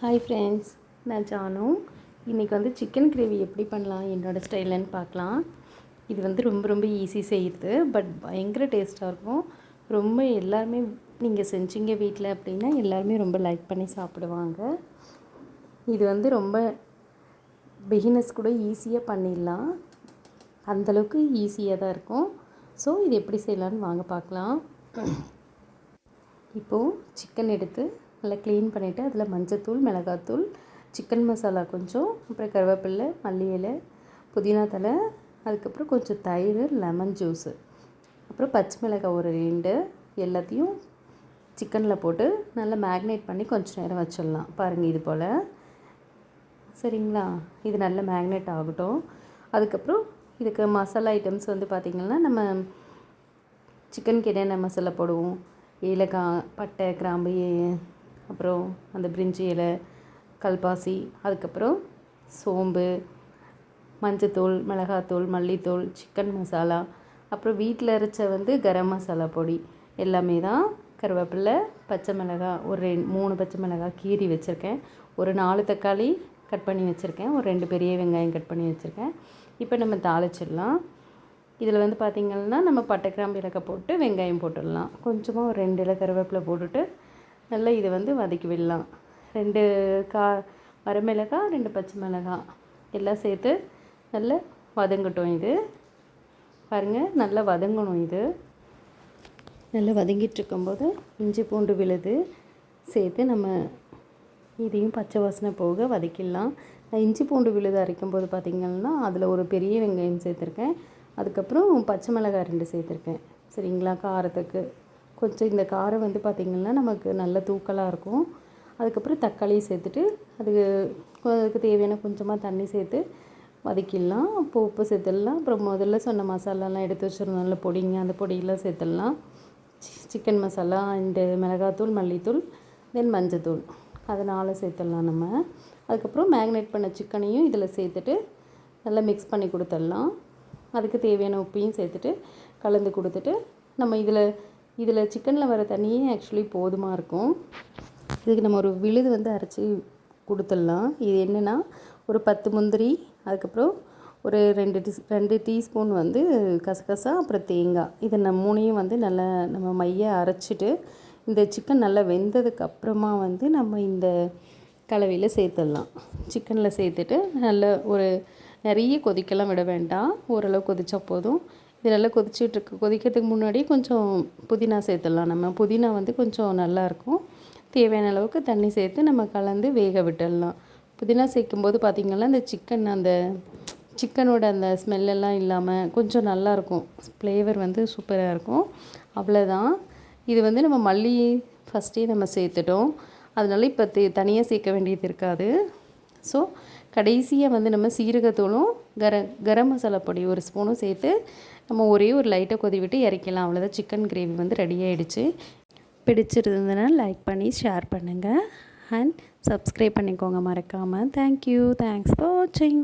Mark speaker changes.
Speaker 1: Hi friends நான் ஜானு. இன்றைக்கி வந்து சிக்கன் கிரேவி எப்படி பண்ணலாம் என்னோடய ஸ்டைலன்னு பார்க்கலாம். இது வந்து ரொம்ப ரொம்ப ஈஸி செய்யுது பட் பயங்கர டேஸ்ட்டாக இருக்கும். ரொம்ப எல்லாருமே நீங்கள் செஞ்சீங்க வீட்டில் அப்படின்னா எல்லாருமே ரொம்ப லைக் பண்ணி சாப்பிடுவாங்க. இது வந்து ரொம்ப பிகினர்ஸ் கூட ஈஸியாக பண்ணிடலாம். அந்தளவுக்கு ஈஸியாக தான் இருக்கும். ஸோ இது எப்படி செய்யலான்னு வாங்க பார்க்கலாம். இப்போது சிக்கன் எடுத்து நல்லா க்ளீன் பண்ணிவிட்டு அதில் மஞ்சத்தூள் மிளகாத்தூள் சிக்கன் மசாலா கொஞ்சம் அப்புறம் கருவேப்பில்லை மல்லி இலை புதினா தலை அதுக்கப்புறம் கொஞ்சம் தயிர் லெமன் ஜூஸு அப்புறம் பச்சை மிளகாய் ஒரு ரெண்டு எல்லாத்தையும் சிக்கனில் போட்டு நல்லா மேக்னேட் பண்ணி கொஞ்சம் நேரம் வச்சிடலாம். பாருங்கள் இது போல். சரிங்களா? இது நல்லா மேக்னேட் ஆகட்டும். அதுக்கப்புறம் இதுக்கு மசாலா ஐட்டம்ஸ் வந்து பார்த்திங்கன்னா நம்ம சிக்கனுக்கு என்னென்ன மசாலா போடுவோம்? ஏலக்காய் பட்டை கிராம்பு அப்புறம் அந்த பிரிஞ்சி இலை கல்பாசி அதுக்கப்புறம் சோம்பு மஞ்சத்தூள் மிளகாத்தூள் மல்லித்தூள் சிக்கன் மசாலா அப்புறம் வீட்டில் அரைச்ச வந்து கரம் மசாலா பொடி. எல்லாமே தான் கருவேப்பிலை பச்சை மிளகாய் ஒரு ரெண்டு மூணு பச்சை மிளகாய் கீரி வச்சுருக்கேன். ஒரு நாலு தக்காளி கட் பண்ணி வச்சுருக்கேன். ஒரு ரெண்டு பெரிய வெங்காயம் கட் பண்ணி வச்சுருக்கேன். இப்போ நம்ம தாளிச்சிடலாம். இதில் வந்து பார்த்திங்கன்னா நம்ம பட்டை கிராம்பு இலக்கை போட்டு வெங்காயம் போட்டுடலாம். கொஞ்சமாக ஒரு ரெண்டு இலை கருவேப்பிலை போட்டுட்டு நல்லா இதை வந்து வதக்கி விடலாம். ரெண்டு கா வரமிளகாய் ரெண்டு பச்சை மிளகாய் எல்லாம் சேர்த்து நல்லா வதங்கட்டும் இது. பாருங்கள் நல்லா வதங்கணும் இது. நல்லா வதங்கிட்டு இருக்கும்போது இஞ்சி பூண்டு விழுது. சேர்த்து நம்ம இதையும் பச்சை வாசனை போக வதக்கிடலாம். நான் இஞ்சி பூண்டு விழுது அரைக்கும் போது பார்த்திங்கன்னா அதில் ஒரு பெரிய வெங்காயம் சேர்த்துருக்கேன். அதுக்கப்புறம் பச்சை மிளகாய் ரெண்டு சேர்த்துருக்கேன். சரிங்களா காரத்துக்கு? கொஞ்சம் இந்த காரம் வந்து பார்த்திங்கன்னா நமக்கு நல்ல தூக்கலாக இருக்கும். அதுக்கப்புறம் தக்காளி சேர்த்துட்டு அதுக்கு அதுக்கு தேவையான கொஞ்சமாக தண்ணி சேர்த்து வதக்கிடலாம். அப்போ உப்பு சேர்த்துடலாம். அப்புறம் முதல்ல சொன்ன மசாலாலாம் எடுத்து வச்சுருந்தோம்ல பொடிங்க அந்த பொடியெல்லாம் சேர்த்துடலாம். சிக்கன் மசாலா இந்த மிளகாத்தூள் மல்லித்தூள் தென் மஞ்சத்தூள். அதனால் சேர்த்துடலாம் நம்ம. அதுக்கப்புறம் மேக்னேட் பண்ண சிக்கனையும் இதில் சேர்த்துட்டு நல்லா மிக்ஸ் பண்ணி கொடுத்துடலாம். அதுக்கு தேவையான உப்பையும் சேர்த்துட்டு கலந்து கொடுத்துட்டு நம்ம இதில் இதில் சிக்கனில் வர தண்ணியே ஆக்சுவலி போதுமாக இருக்கும். இதுக்கு நம்ம ஒரு விழுது வந்து அரைச்சி கொடுத்துடலாம். இது என்னென்னா ஒரு பத்து முந்திரி அதுக்கப்புறம் ஒரு ரெண்டு டீ ரெண்டு டீஸ்பூன் வந்து கசகசா அப்புறம் தேங்காய். இதை நம்ம மூணையும் வந்து நல்லா நம்ம மைய அரைச்சிட்டு இந்த சிக்கன் நல்லா வெந்ததுக்கு அப்புறமா வந்து நம்ம இந்த கலவையில் சேர்த்துடலாம். சிக்கனில் சேர்த்துட்டு நல்ல ஒரு நிறைய கொதிக்கலாம் விட வேண்டாம். ஓரளவு கொதித்தா போதும். இது நல்லா கொதிச்சுட்ருக்கு. கொதிக்கிறதுக்கு முன்னாடி கொஞ்சம் புதினா சேர்த்துடலாம் நம்ம. புதினா வந்து கொஞ்சம் நல்லாயிருக்கும். தேவையான அளவுக்கு தண்ணி சேர்த்து நம்ம கலந்து வேக விட்டுடலாம். புதினா சேர்க்கும்போது பார்த்திங்கன்னா இந்த சிக்கன் அந்த சிக்கனோட அந்த ஸ்மெல்லெல்லாம் இல்லாமல் கொஞ்சம் நல்லாயிருக்கும். ஃப்ளேவர் வந்து சூப்பராக இருக்கும். அவ்வளோதான். இது வந்து நம்ம மல்லி ஃபஸ்ட்டே நம்ம சேர்த்துட்டோம். அதனால் இப்போ தனியாக சேர்க்க வேண்டியது இருக்காது. ஸோ கடைசியாக வந்து நம்ம சீரகத்தூளும் கர கரம் மசாலா பொடி ஒரு ஸ்பூனும் சேர்த்து நம்ம ஒரே ஒரு லைட்டாக கொதி விட்டு இறக்கலாம் அவ்வளோதான் சிக்கன் கிரேவி வந்து ரெடி ஆகிடுச்சு பிடிச்சிருந்ததுன்னா லைக் பண்ணி ஷேர் பண்ணுங்கள் அண்ட் சப்ஸ்கிரைப் பண்ணிக்கோங்க மறக்காமல் தேங்க்யூ தேங்க்ஸ் ஃபார் வாட்சிங்